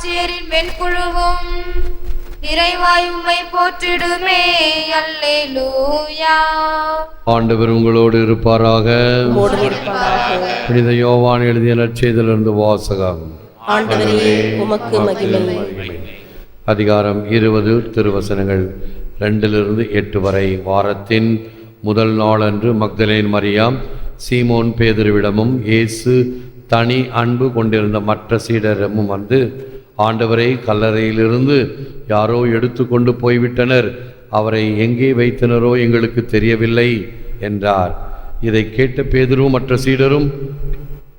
மறைசாட்சியரின் வெண்குழுவும் இறைவாய் உம்மை போற்றிடுமே. அல்லேலூயா. ஆண்டவர் உங்களோடு இருப்பாராக. புனித யோவான் எழுதிய நற்செய்திலிருந்து வாசகம். ஆண்டவரே உமக்கு மகிமை. அதிகாரம் இருபது திருவசனங்கள் ரெண்டிலிருந்து எட்டு வரை. வாரத்தின் முதல் நாளன்று மக்தலேன் மரியாம் சீமோன் பேதுருவிடமும் இயேசு தனி அன்பு கொண்டிருந்த மற்ற சீடரிடமும் வந்து ஆண்டவரை கல்லறையிலிருந்து யாரோ எடுத்து கொண்டு போய்விட்டனர். அவரை எங்கே வைத்தனரோ எங்களுக்கு தெரியவில்லை என்றார். இதை கேட்ட பேதரும் மற்ற சீடரும்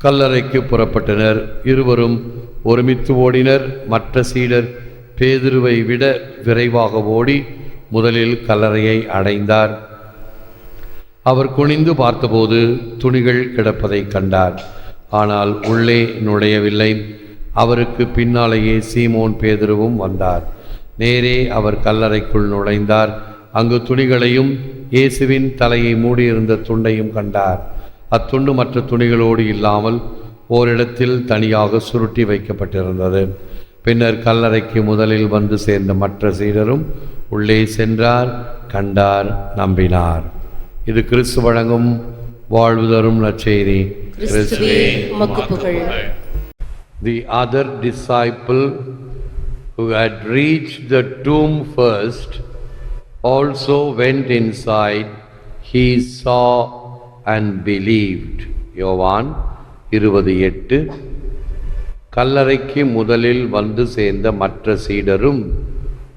கல்லறைக்கு புறப்பட்டனர். இருவரும் ஒருமித்து ஓடினர். மற்ற சீடர் பேதுருவை விட விரைவாக ஓடி முதலில் கல்லறையை அடைந்தார். அவர் குனிந்து பார்த்தபோது துணிகள் கிடப்பதைக் கண்டார். ஆனால் உள்ளே நுழையவில்லை. அவருக்கு பின்னாலேயே சீமோன் பேதுருவும் வந்தார். நேரே அவர் கல்லறைக்குள் நுழைந்தார். அங்கு துணிகளையும் இயேசுவின் தலையை மூடியிருந்த துண்டையும் கண்டார். அத்துண்டு மற்ற துணிகளோடு இல்லாமல் ஓரிடத்தில் தனியாக சுருட்டி வைக்கப்பட்டிருந்தது. பின்னர் கல்லறைக்கு முதலில் வந்து சேர்ந்த மற்ற சீடரும் உள்ளே சென்றார் கண்டார் நம்பினார். இது கிறிஸ்து வழங்கும் வாழ்வு தரும் நற்செய்தி. கிறிஸ்துவே The other disciple who had reached the tomb first also went inside. He saw and believed. யோவான் இருபது எட்டு கல்லறைக்கு முதலில் வந்து சேர்ந்த மற்ற சீடரும்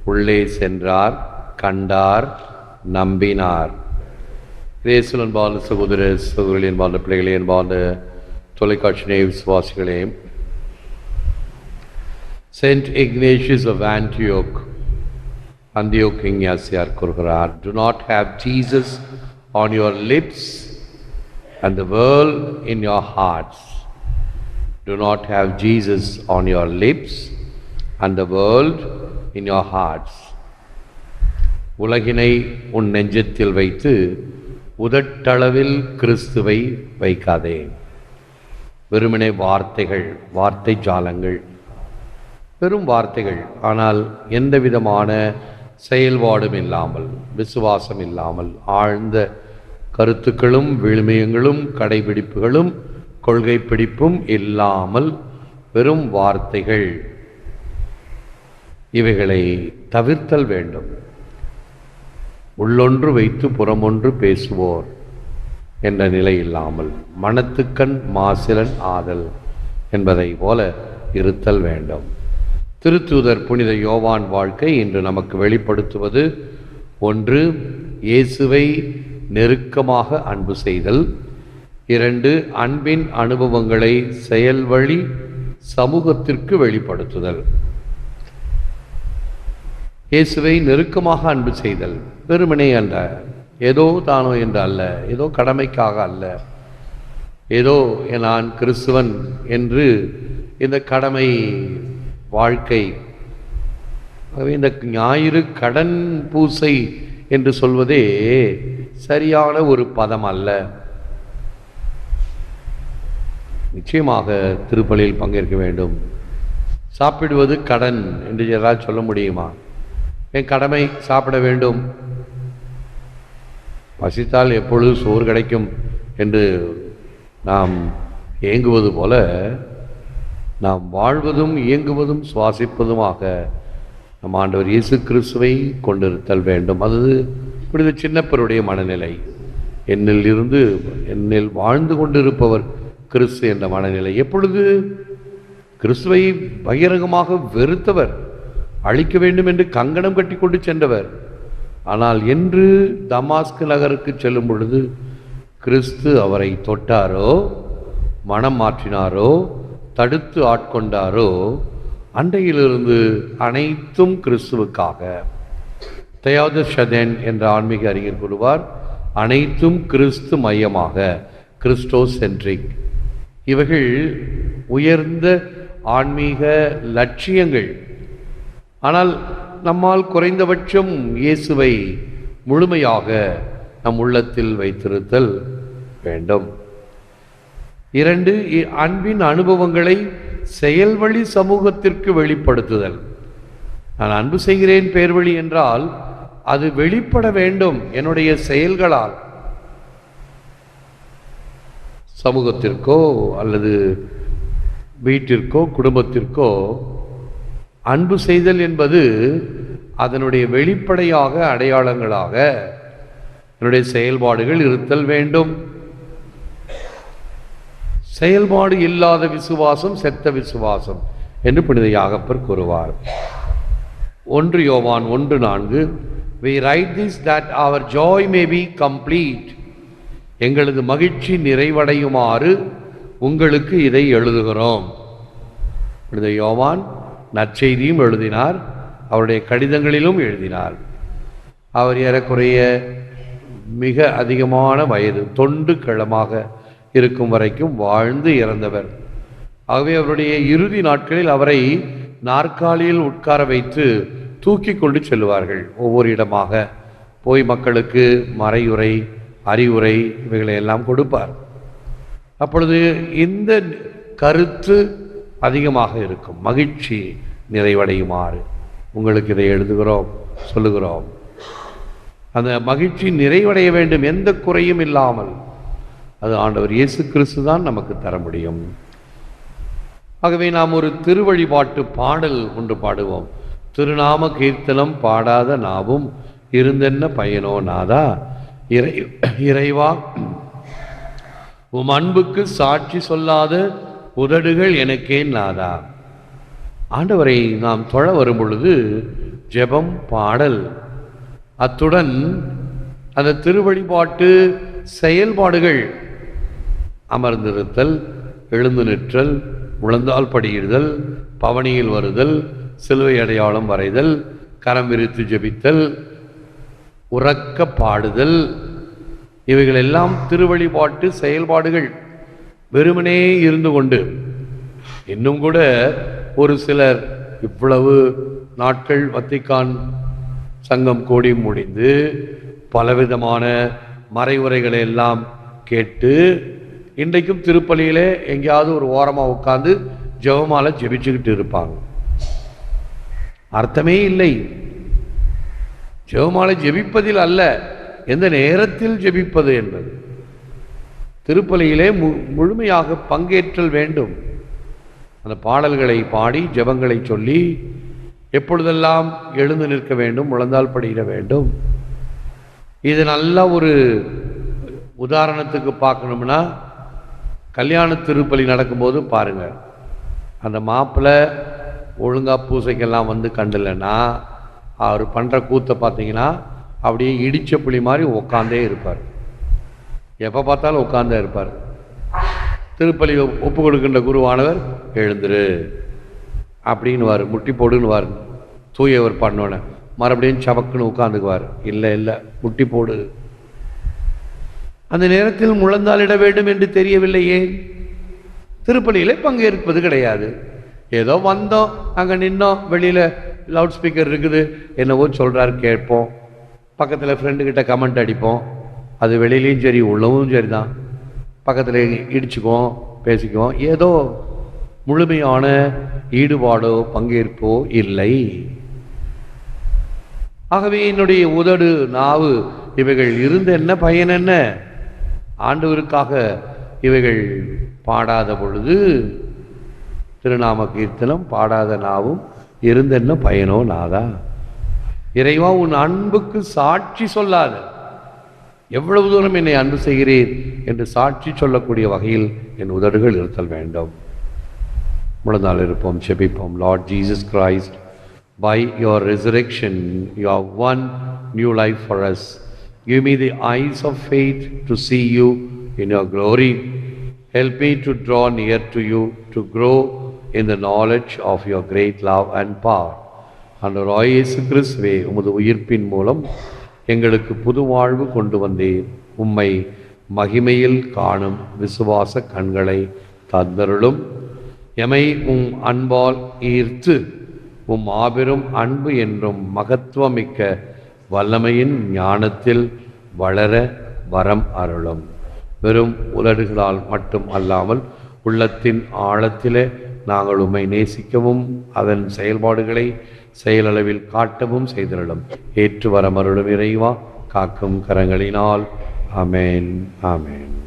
உள்ளே சென்றார் கண்டார் நம்பினார் இயேசுலன் பால சகோதர சகோதரின் என்பார்ந்த பிள்ளைகளே என்பார்ந்த தொலைக்காட்சி நேய விசுவாசிகளே Saint Ignatius of Antioch, Antioch Ignatius கூறுகிறார் do not have Jesus on your lips and the world in your hearts. Do not have Jesus on your lips and the world in your hearts. உலகினை உன் நெஞ்சத்தில் வைத்து உதட்டளவில் கிறிஸ்துவை வைக்காதே வெறுமனே வார்த்தைகள் வார்த்தை ஜாலங்கள் பெரும் வார்த்தைகள். ஆனால் எந்த விதமான செயல்பாடும் இல்லாமல் விசுவாசம் இல்லாமல் ஆழ்ந்த கருத்துக்களும் விழுமியங்களும் கடைபிடிப்புகளும் கொள்கை பிடிப்பும் இல்லாமல் வெறும் வார்த்தைகள். இவைகளை தவிர்த்தல் வேண்டும். உள்ளொன்று வைத்து புறமொன்று பேசுவோர் என்ற நிலை இல்லாமல் மனத்துக்கண் மாசிலன் ஆதல் என்பதை போல இருத்தல் வேண்டும். திருத்தூதர் புனித யோவான் வாழ்க்கை இன்று நமக்கு வெளிப்படுத்துவது. ஒன்று இயேசுவை நெருக்கமாக அன்பு செய்தல். இரண்டு அன்பின் அனுபவங்களை செயல்வழி சமூகத்திற்கு வெளிப்படுத்துதல். இயேசுவை நெருக்கமாக அன்பு செய்தல். வெறுமனே அல்ல ஏதோ தானோ என்று அல்ல ஏதோ கடமைக்காக அல்ல. ஏதோ நான் கிறிஸ்துவன் என்று இந்த கடமை வாழ்க்கை. ஆகவே இந்த ஞாயிறு கடன் பூசை என்று சொல்வதே சரியான ஒரு பதம் அல்ல. நிச்சயமாக திருப்பலியில் பங்கேற்க வேண்டும். சாப்பிடுவது கடன் என்று யாராவது சொல்ல முடியுமா? என் கடமை சாப்பிட வேண்டும். பசித்தால் எப்பொழுது சோறு கிடைக்கும் என்று நாம் ஏங்குவது போல நாம் வாழ்வதும் இயங்குவதும் சுவாசிப்பதுமாக நம் ஆண்டவர் இயேசு கிறிஸ்துவை கொண்டிருத்தல் வேண்டும். அது புனித சின்னப்பருடைய மனநிலை. என்னில் இருந்து என்னில் வாழ்ந்து கொண்டிருப்பவர் கிறிஸ்து என்ற மனநிலை. எப்பொழுது கிறிஸ்துவை பகிரங்கமாக வெறுத்தவர் அழிக்க வேண்டும் என்று கங்கணம் கட்டி கொண்டு சென்றவர் ஆனால் என்று தமாஸ்கு நகருக்கு செல்லும் பொழுது கிறிஸ்து அவரை தொட்டாரோ மனம் மாற்றினாரோ தடுத்து ஆட்கொண்டாரோ அண்டையிலிருந்து அனைத்தும் கிறிஸ்துவுக்காக. தயாத ஷதேன் என்ற ஆன்மீக அறிஞர் கூறுவார் அனைத்தும் கிறிஸ்து மையமாக கிறிஸ்டோ சென்ட்ரிக். இவைகள் உயர்ந்த ஆன்மீக லட்சியங்கள். ஆனால் நம்மால் குறைந்தபட்சம் இயேசுவை முழுமையாக நம் உள்ளத்தில் வைத்திருத்தல் வேண்டும். இரண்டு இ- அன்பின் அனுபவங்களை செயல்வழி சமூகத்திற்கு வெளிப்படுத்துதல். நான் அன்பு செய்கிறேன் பேர்வழி என்றால் அது வெளிப்பட வேண்டும் என்னுடைய செயல்களால். சமூகத்திற்கோ அல்லது வீட்டிற்கோ குடும்பத்திற்கோ அன்பு செய்தல் என்பது அதனுடைய வெளிப்படையாக அடையாளங்களாக என்னுடைய செயல்பாடுகள் இருத்தல் வேண்டும். செயல்பாடு இல்லாத விசுவாசம் செத்த விசுவாசம் என்று புனித யாகப்பர் கூறுவார். ஒன்று யோவான் ஒன்று நான்கு we write this that our joy may be complete எங்களது மகிழ்ச்சி நிறைவடையுமாறு உங்களுக்கு இதை எழுதுகிறோம். புனித யோவான் நற்செய்தியும் எழுதினார் அவருடைய கடிதங்களிலும் எழுதினார். அவர் ஏறக்குறைய மிக அதிகமான வயது தொண்டு கிழமாக இருக்கும் வரைக்கும் வாழ்ந்து இறந்தவர். ஆகவே அவருடைய இறுதி நாட்களில் அவரை நாற்காலியில் உட்கார வைத்து தூக்கி கொண்டு செல்வார்கள் ஒவ்வொரு இடமாக. போய் மக்களுக்கு மறையுரை அறிவுரை இவைகளை எல்லாம் கொடுப்பார். அப்பொழுது இந்த கருத்து அதிகமாக இருக்கும். மகிழ்ச்சி நிறைவடையுமாறு. உங்களுக்கு இதை எழுதுகிறோம் சொல்லுகிறோம். அந்த மகிழ்ச்சி நிறைவடைய வேண்டும். எந்த குறையும் இல்லாமல். அது ஆண்டவர் இயேசு கிறிஸ்து தான் நமக்கு தர முடியும். ஆகவே நாம் ஒரு திருவழிபாட்டு பாடல் ஒன்று பாடுவோம். திருநாம கீர்த்தனம் பாடாத நாவும் இருந்தென்ன பயனோ நாதா? இறை இறைவா உம் அன்புக்கு சாட்சி சொல்லாத உதடுகள் எனக்கே நாதா? ஆண்டவரை நாம் தொழ வரும் பொழுது ஜெபம் பாடல். அத்துடன் அந்த திருவழிபாட்டு செயல்பாடுகள். அமர்ந்திருத்தல் எழுந்து நிற்றல் உழந்தால் படியிடுதல் பவனியில் வருதல் சிலுவை அடையாளம் வரைதல் கரம் விரித்து ஜெபித்தல் உறக்க பாடுதல். இவைகள் எல்லாம் திருவழிபாட்டு செயல்பாடுகள். வெறுமனே இருந்து கொண்டு இன்னும் கூட ஒரு சிலர் இவ்வளவு நாட்கள் வத்திக்கான் சங்கம் கோடி முடிந்து பலவிதமான மறைவுரைகளை எல்லாம் கேட்டு இன்றைக்கும் திருப்பலியிலே எங்கேயாவது ஒரு ஓரமாக உட்காந்து ஜெபமால ஜெபிச்சுக்கிட்டு இருப்பாங்க. அர்த்தமே இல்லை. ஜெபமாலை ஜெபிப்பதில் அல்ல எந்த நேரத்தில் ஜெபிப்பது என்பது. திருப்பலியிலே மு முழுமையாக பங்கேற்றல் வேண்டும். அந்த பாடல்களை பாடி ஜெபங்களை சொல்லி எப்பொழுதெல்லாம் எழுந்து நிற்க வேண்டும் முழந்தால் படுகிற வேண்டும் இது நல்லா ஒரு உதாரணத்துக்கு பார்க்கணும்னா கல்யாண திருப்பலி நடக்கும்போது பாருங்கள் அந்த மாப்பிள்ளை ஒழுங்காக பூசைக்கெல்லாம் வந்து கண்டலைன்னா அவர் பண்ணுற கூத்தை பார்த்தீங்கன்னா அப்படியே இடித்த புலி மாதிரி உட்காந்தே இருப்பார். எப்போ பார்த்தாலும் உட்காந்தே இருப்பார். திருப்பலி ஒப்பு கொடுக்கின்ற குருவானவர் எழுந்துரு. அப்படின்னு வார் முட்டி போடுன்னு வார் தூயவர் பண்ணோன்னே மறுபடியும் சவக்குன்னு உட்காந்துக்குவார் இல்லை இல்லை முட்டி போடு. அந்த நேரத்தில் முழந்தாளிட வேண்டும் என்று தெரியவில்லையே. திருப்பலியிலே பங்கேற்பது கிடையாது. ஏதோ வந்தோம் அங்கே நின்னோம் வெளியில் லவுட் ஸ்பீக்கர் இருக்குது என்னவோ சொல்கிறாரு கேட்போம். பக்கத்தில் ஃப்ரெண்டுக்கிட்ட கமெண்ட் அடிப்போம். அது வெளியிலையும் சரி உள்ளவும் சரி தான் பக்கத்தில் இடிச்சுக்குவோம் பேசிக்குவோம். ஏதோ முழுமையான ஈடுபாடோ பங்கேற்போ இல்லை. ஆகவே என்னுடைய உதடு நாவு இவைகள் இருந்த என்ன பயன் என்ன? ஆண்டவருக்காக இவைகள் பாடாத பொழுது திருநாம கீர்த்தனம் பாடாத நாவும் இருந்தென்ன பயனோ நாதா? இறைவா உன் அன்புக்கு சாட்சி சொல்லாத. எவ்வளவு தூரம் என்னை அன்பு செய்கிறேன் என்று சாட்சி சொல்லக்கூடிய வகையில் என் உதடுகள் இருத்தல் வேண்டும். முழுநாள் இருப்போம் செபிப்போம். Lord Jesus Christ by your resurrection you have won new life for us give me the eyes of faith to see you in your glory help me to draw near to you to grow in the knowledge of your great love and power ஆண்டவராய் இயேசு கிறிஸ்துவே உமது உயிர்ப்பின் மூலம் எங்களுக்கு புது வாழ்வு கொண்டு வந்தீர் உம்மை மகிமையில் காணும் விசுவாச கண்களை தந்தருளும் எமை உம் அன்பால் ஈர்த்து உம் மாபெரும் அன்பு என்றும் மகத்துவமிக்க வல்லமையின் ஞானத்தில் வளர வரம் அருளும். வெறும் உதடுகளால் மட்டும் அல்லாமல் உள்ளத்தின் ஆழத்திலே நாங்கள் உம்மை நேசிக்கவும் அதன் செயல்பாடுகளை செயலளவில் காட்டவும் செய்திருளும் ஏற்று வரமருளும் இறைவா காக்கும் கரங்களினால். அமேன் ஆமென்.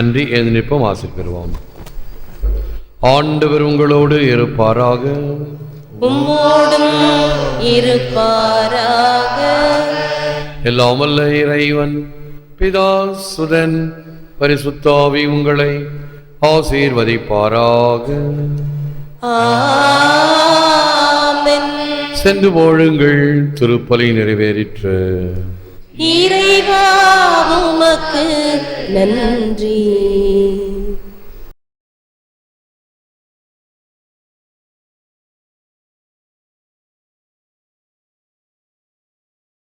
நன்றி. எழுந்திருப்போம் ஆசை பெறுவோம். ஆண்டவர் உங்களோடு இருப்பாராக. உம்மோடும் இருப்பாராக. எல்லாம் வல்ல இறைவன் பிதா சுதன் பரிசுத்தாவி உங்களை ஆசீர்வதிப்பாராக. சென்று போழுங்கள் திருப்பலி நிறைவேறிற்று. இறைவா உமக்கு நன்றி.